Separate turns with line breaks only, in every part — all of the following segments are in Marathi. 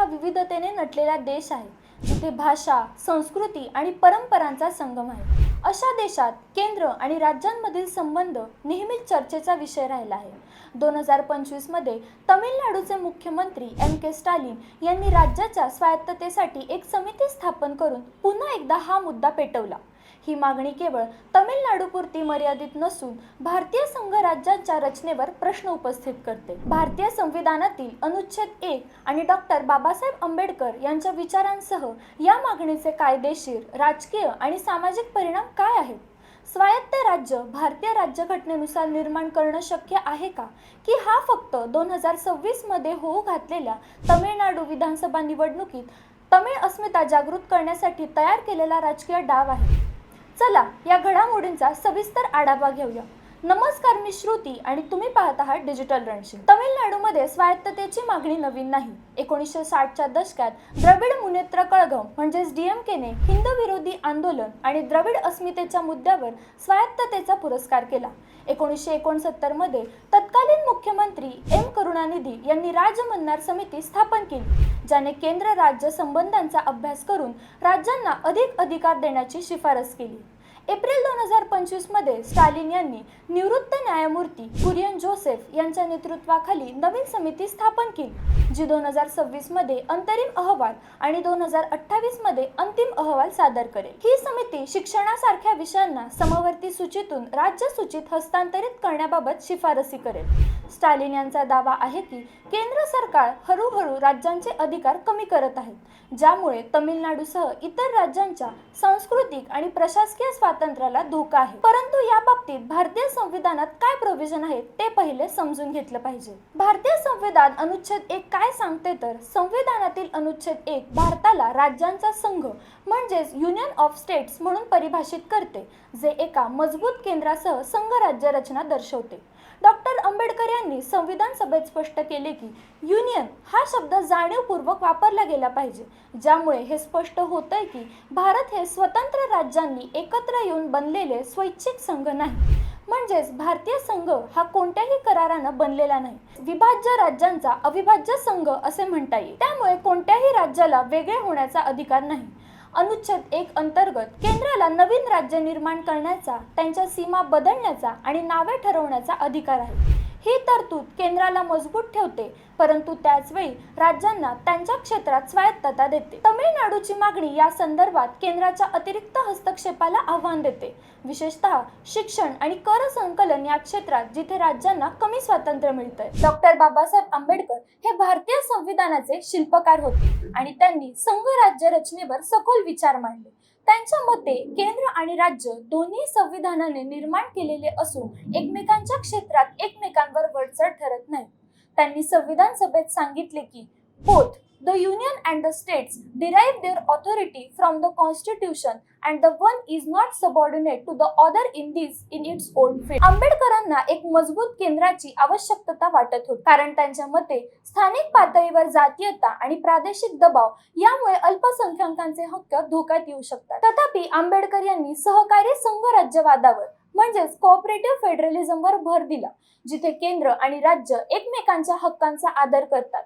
हा विविधतेने नटलेला देश आहे जिथे भाषा संस्कृती आणि परंपरांचा संगम आहे. अशा देशात केंद्र आणि राज्यांमधील संबंध नेहमीच चर्चेचा विषय राहिला आहे. दोन हजार पंचवीसमध्ये तमिळनाडूचे मुख्यमंत्री एम के स्टालिन यांनी राज्याच्या स्वायत्ततेसाठी एक समिती स्थापन करून पुन्हा एकदा हा मुद्दा पेटवला. ही मागणी केवळ तमिळनाडूपुरती मर्यादित नसून भारतीय संघ राज्यांच्या रचनेवर प्रश्न उपस्थित करते. भारतीय संविधानातील अनुच्छेद एक आणि डॉक्टर बाबासाहेब आंबेडकर यांच्या विचारांसह या मागणीचे कायदेशीर राजकीय आणि सामाजिक परिणाम काय आहेत? स्वायत्त राज्य भारतीय राज्यघटनेनुसार निर्माण करणं शक्य आहे का? की हा फक्त दोन हजार सव्वीसमध्ये होऊ घातलेल्या तमिळनाडू विधानसभा निवडणुकीत तमिळ अस्मिता जागृत करण्यासाठी तयार केलेला राजकीय डाव आहे? चला या घडामोडींचा सविस्तर आढावा घेऊया. नमस्कार मी श्रुती आणि तुम्ही पाहत आहात डिजिटल रणशिंग तमिळनाडूमध्ये स्वायत्ततेची मागणी नवीन नाही. एकोणीसशे साठच्या दशकात द्रविड मुनेत्र कळगम म्हणजेच डीएमकेने हिंदविरोधी आंदोलन आणि द्रविड अस्मितेच्या मुद्द्यावर स्वायत्ततेचा पुरस्कार केला. एकोणीसशे एकोणसत्तरमध्ये तत्कालीन मुख्यमंत्री एम करुणानिधी यांनी राजमन्नार समिती स्थापन केली ज्याने केंद्र राज्य संबंधांचा अभ्यास करून राज्यांना अधिक अधिकार देण्याची शिफारस केली. एप्रिल दोन हजार पंचवीसमध्ये स्टालिन यांनी निवृत्त न्यायमूर्ती कुरियन जोसेफ यांच्या नेतृत्वाखाली नवीन समिती स्थापन केली जी दोन हजार सव्वीसमध्ये अंतरिम अहवाल आणि दोन हजार अठ्ठावीसमध्ये अंतिम अहवाल सादर करेल. ही समिती शिक्षणासारख्या विषयांना समवर्ती सूचीतून राज्य सूचीत हस्तांतरित करण्याबाबत शिफारसी करेल. स्टालिन यांचा दावा आहे की केंद्र सरकार हळूहळू राज्यांचे अधिकार कमी करत आहेत ज्यामुळे तमिळनाडूसह इतर राज्यांच्या सांस्कृतिक आणि प्रशासकीय स्वातंत्र्याला धोका आहे. परंतु या बाबतीत भारतीय संविधानात काय प्रोव्हिजन आहे ते पहिले समजून घेतलं पाहिजे. भारतीय संविधान अनुच्छेद एक काय सांगते तर संविधानातील अनुच्छेद एक भारताला राज्यांचा संघ म्हणजेच युनियन ऑफ स्टेट्स म्हणून परिभाषित करते जे एका मजबूत केंद्रासह संघ राज्य रचना दर्शवते. डॉक्टर आंबेडकर यांनी संविधान सभेत स्पष्ट केले की युनियन हा शब्द जाणीवपूर्वक वापरला गेला पाहिजे. ज्यामुळे हे स्पष्ट होतंय की भारत हे स्वतंत्र राज्यांनी एकत्र येऊन बनलेले स्वैच्छिक संघ नाही. म्हणजेच भारतीय संघ हा कोणत्याही करारानं बनलेला नाही. विभाज्य राज्यांचा अविभाज्य संघ असे म्हणता येईल. त्यामुळे कोणत्याही राज्याला वेगळे होण्याचा अधिकार नाही. अनुच्छेद एक अंतर्गत केंद्राला नवीन राज्य निर्माण करण्याचा त्यांच्या सीमा बदलण्याचा आणि नावे ठरवण्याचा अधिकार आहे. ही तरतूद केंद्राला मजबूत ठेवते परंतु त्याचवेळी राज्यांना त्यांच्या क्षेत्रात स्वायत्तता देते. तमिळनाडूची मागणी या संदर्भात केंद्राच्या अतिरिक्त हस्तक्षेपाला आव्हान देते. विशेषतः शिक्षण आणि कर संकलन या क्षेत्रात जिथे राज्यांना कमी स्वातंत्र्य मिळतंय. डॉक्टर बाबासाहेब आंबेडकर हे भारतीय संविधानाचे शिल्पकार होते आणि त्यांनी संघ राज्य रचनेवर सखोल विचार मांडले. त्यांच्या मते केंद्र आणि राज्य दोन्ही संविधानाने निर्माण केलेले असून एकमेकांच्या क्षेत्रात एकमेकांवर वरचढ ठरत नाही. त्यांनी संविधान सभेत सांगितले की both the union and the states derive their authority from the constitution and the one is not subordinate to the other in this in its own field आंबेडकरांना एक मजबूत केंद्राची आवश्यकता वाटत होती. कारण त्यांच्या मते स्थानिक पातळीवर जातीयता आणि प्रादेशिक दबाव यामुळे अल्पसंख्याकांचे हक्क धोक्यात येऊ शकतात. तथापि आंबेडकर यांनी सहकारी संघ राज्यवादावर म्हणजेच कोऑपरेटिव्ह फेडरलिझमवर भर दिला जिथे केंद्र आणि राज्य एकमेकांच्या हक्कांचा आदर करतात.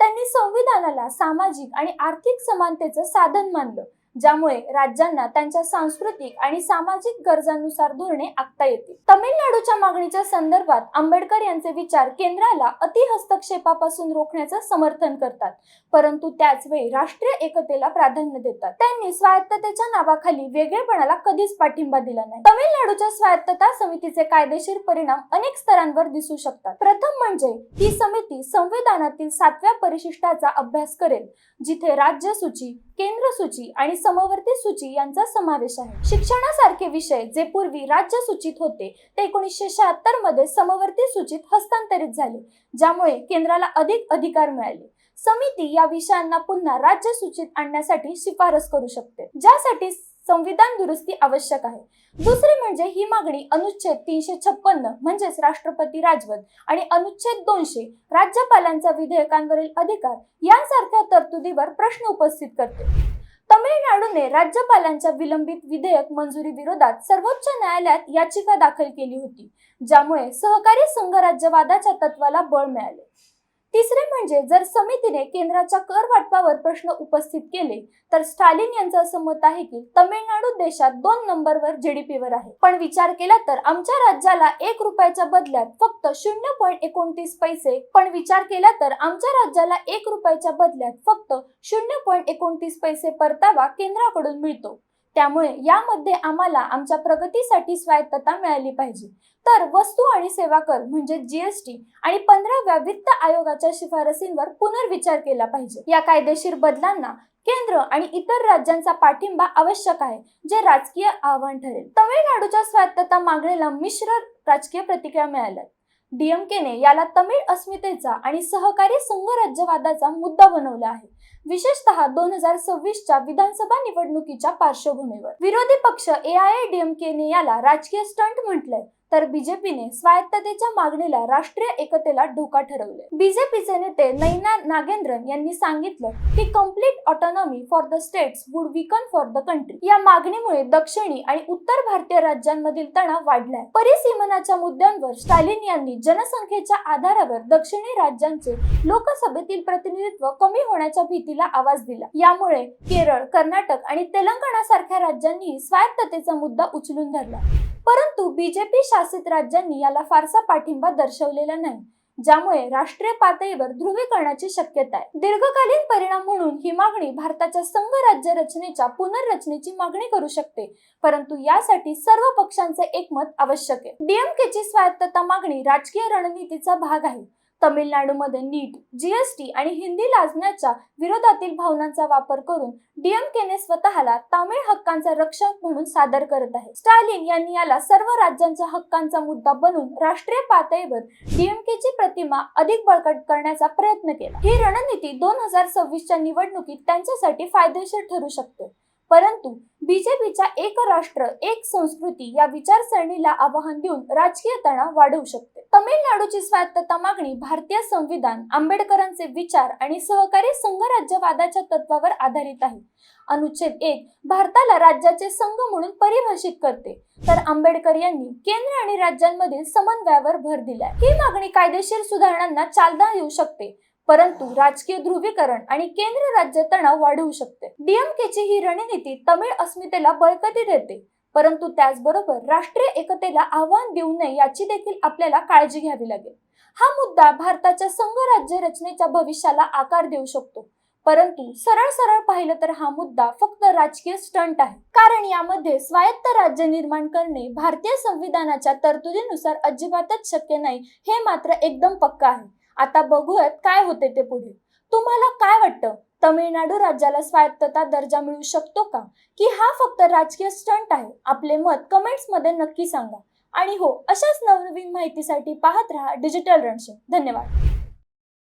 त्यांनी संविधानाला सामाजिक आणि आर्थिक समानतेचं साधन मानलं. ज्यामुळे राज्यांना त्यांच्या सांस्कृतिक आणि सामाजिक गरजांनुसार धोरणे आखता येतील. तमिळनाडूच्या मागणीच्या संदर्भात आंबेडकर यांचे विचार केंद्राला अति हस्तक्षेपापासून रोखण्याचं समर्थन करतात परंतु त्याच वेळी राष्ट्रीय एकतेला प्राधान्य देतात. त्यांनी स्वायत्ततेच्या नावाखाली वेगळेपणाला कधीच पाठिंबा दिला नाही. तमिळनाडूच्या स्वायत्तता समितीचे कायदेशीर परिणाम अनेक स्तरांवर दिसू शकतात. प्रथम म्हणजे ही समिती संविधानातील सातव्या परिशिष्टाचा अभ्यास करेल जिथे राज्य सूची केंद्र सूची आणि समवर्ती सूची यांचा समावेश आहे. शिक्षणासारखे विषय जे पूर्वी राज्य सूचित होते ते एकोणीसशे शहात्तरमध्ये समवर्ती सूचित हस्तांतरित झाले ज्यामुळे केंद्राला अधिक अधिकार मिळाले. समिती या विषयांना पुन्हा राज्य सूचित आणण्यासाठी शिफारस करू शकते ज्यासाठी संविधान दुरुस्ती आवश्यक आहे. दुसरी म्हणजे ही मागणी अनुच्छेद तीनशे छप्पन्न म्हणजेच राष्ट्रपती राजवट आणि अनुच्छेद दोनशे राज्यपालांचा विधेयकांवरील अधिकार यांसारख्या तरतुदीवर प्रश्न उपस्थित करते. तमिळनाडूने राज्यपालांच्या विलंबित विधेयक मंजुरी विरोधात सर्वोच्च न्यायालयात याचिका दाखल केली होती ज्यामुळे सहकारी संघराज्यवादाच्या तत्वाला बळ मिळाले. तिसरे म्हणजे जर समितीने केंद्राच्या कर वाटपावर प्रश्न उपस्थित केले तर स्टालिन यांचं असं मत आहे की तमिळनाडू देशात दोन नंबरवर जीडीपीवर आहे. पण विचार केला तर आमच्या राज्याला एक रुपयाच्या बदल्यात फक्त शून्य पॉईंट एकोणतीस पैसे पण विचार केला तर आमच्या राज्याला एक रुपयाच्या बदल्यात फक्त शून्य पॉईंट एकोणतीस पैसे परतावा केंद्राकडून मिळतो. त्यामुळे यामध्ये आम्हाला आमच्या प्रगतीसाठी स्वायत्तता मिळाली पाहिजे. तर वस्तू आणि सेवा कर म्हणजे जीएसटी आणि पंधराव्या वित्त आयोगाच्या शिफारसींवर पुनर्विचार केला पाहिजे. या कायदेशीर बदलांना केंद्र आणि इतर राज्यांचा पाठिंबा आवश्यक आहे जे राजकीय आव्हान ठरेल. तमिळनाडूच्या स्वायत्तता मागणीला मिश्र राजकीय प्रतिक्रिया मिळाल्या डीएमकेने याला तमिळ अस्मितेचा आणि सहकारी संघराज्यवादाचा मुद्दा बनवला आहे. विशेषतः दोन हजार सव्वीसच्या विधानसभा निवडणुकीच्या पार्श्वभूमीवर. विरोधी पक्ष ए आय डीएमकेने याला राजकीय स्टंट म्हटलंय. तर बीजेपीने स्वायत्ततेच्या मागणीला राष्ट्रीय एकतेला धोका ठरवले. बीजेपीचे नेते नैना नागेंद्रन यांनी सांगितलं की complete autonomy for the states would weaken for the country या मागणीमुळे दक्षिणी आणि उत्तर भारतीय राज्यांमधील तणाव वाढलाय. परिसीमनाच्या मुद्द्यांवर स्टालिन यांनी जनसंख्येच्या आधारावर दक्षिणी राज्यांचे लोकसभेतील प्रतिनिधित्व कमी होण्याच्या भीतीला आवाज दिला. यामुळे केरळ कर्नाटक आणि तेलंगणा सारख्या राज्यांनी स्वायत्ततेचा मुद्दा उचलून धरला. परंतु बीजेपी शासित राज्यांनी याला फारसा पाठिंबा दर्शवलेला नाही ज्यामुळे राष्ट्रीय पातळीवर ध्रुवीकरणाची शक्यता आहे. दीर्घकालीन परिणाम म्हणून ही मागणी भारताच्या संघ राज्य रचनेच्या पुनर्रचनेची मागणी करू शकते परंतु यासाठी सर्व पक्षांचे एकमत आवश्यक आहे. डीएमकेची स्वायत्तता मागणी राजकीय रणनीतीचा भाग आहे. तमिळनाडूमध्ये नीट जीएसटी आणि हिंदी लाजण्याच्या विरोधातील भावनांचा वापर करून डीएमकेने स्वतःला तामिळ हक्कांचा रक्षक म्हणून सादर करत आहे. स्टालिन यांनी याला सर्व राज्यांच्या हक्कांचा मुद्दा बनवून राष्ट्रीय पातळीवर डीएमकेची प्रतिमा अधिक बळकट करण्याचा प्रयत्न केला. ही रणनीती दोन हजार सव्वीसच्या निवडणुकीत त्यांच्यासाठी फायदेशीर ठरू शकते. परंतु बीजेपीच्या एक राष्ट्र एक संस्कृती या विचारसरणीला आवाहन देऊन राजकीय तणाव वाढवू शकते. तमिळनाडूची स्वायत्तता मागणी भारतीय संविधान आंबेडकरांचे विचार आणि सहकारी संघराज्यवादाच्या तत्वावर आधारित आहे. अनुच्छेद एक भारताला राज्याचे संघ म्हणून परिभाषित करते. तर आंबेडकर यांनी केंद्र आणि राज्यांमधील समन्वयावर भर दिलाय. ही मागणी कायदेशीर सुधारणांना चालना येऊ शकते. परंतु राजकीय ध्रुवीकरण आणि केंद्र राज्य तणाव वाढवू शकते. डीएमकेची ही रणनीती तमिळ अस्मितेला बळकटी देते परंतु त्याचबरोबर राष्ट्रीय एकतेला आव्हान देऊ नये याची देखील आपल्याला काळजी घ्यावी लागेल. हा मुद्दा भारताच्या संघ राज्य रचनेच्या भविष्याला आकार देऊ शकतो परंतु सरळ सरळ पाहिलं तर हा मुद्दा फक्त राजकीय स्टंट आहे. कारण यामध्ये स्वायत्त राज्य निर्माण करणे भारतीय संविधानाच्या तरतुदीनुसार अजिबातच शक्य नाही हे मात्र एकदम पक्का आहे. आता बघूयात काय होते ते पुढे. तुम्हाला काय वाटतं? तमिळनाडू राज्याला स्वायत्तता दर्जा मिळू शकतो का? की हा फक्त राजकीय स्टंट आहे? आपले मत कमेंट्समध्ये नक्की सांगा. आणि हो अशाच नवनवीन माहितीसाठी पाहत राहा डिजिटल रणशे धन्यवाद.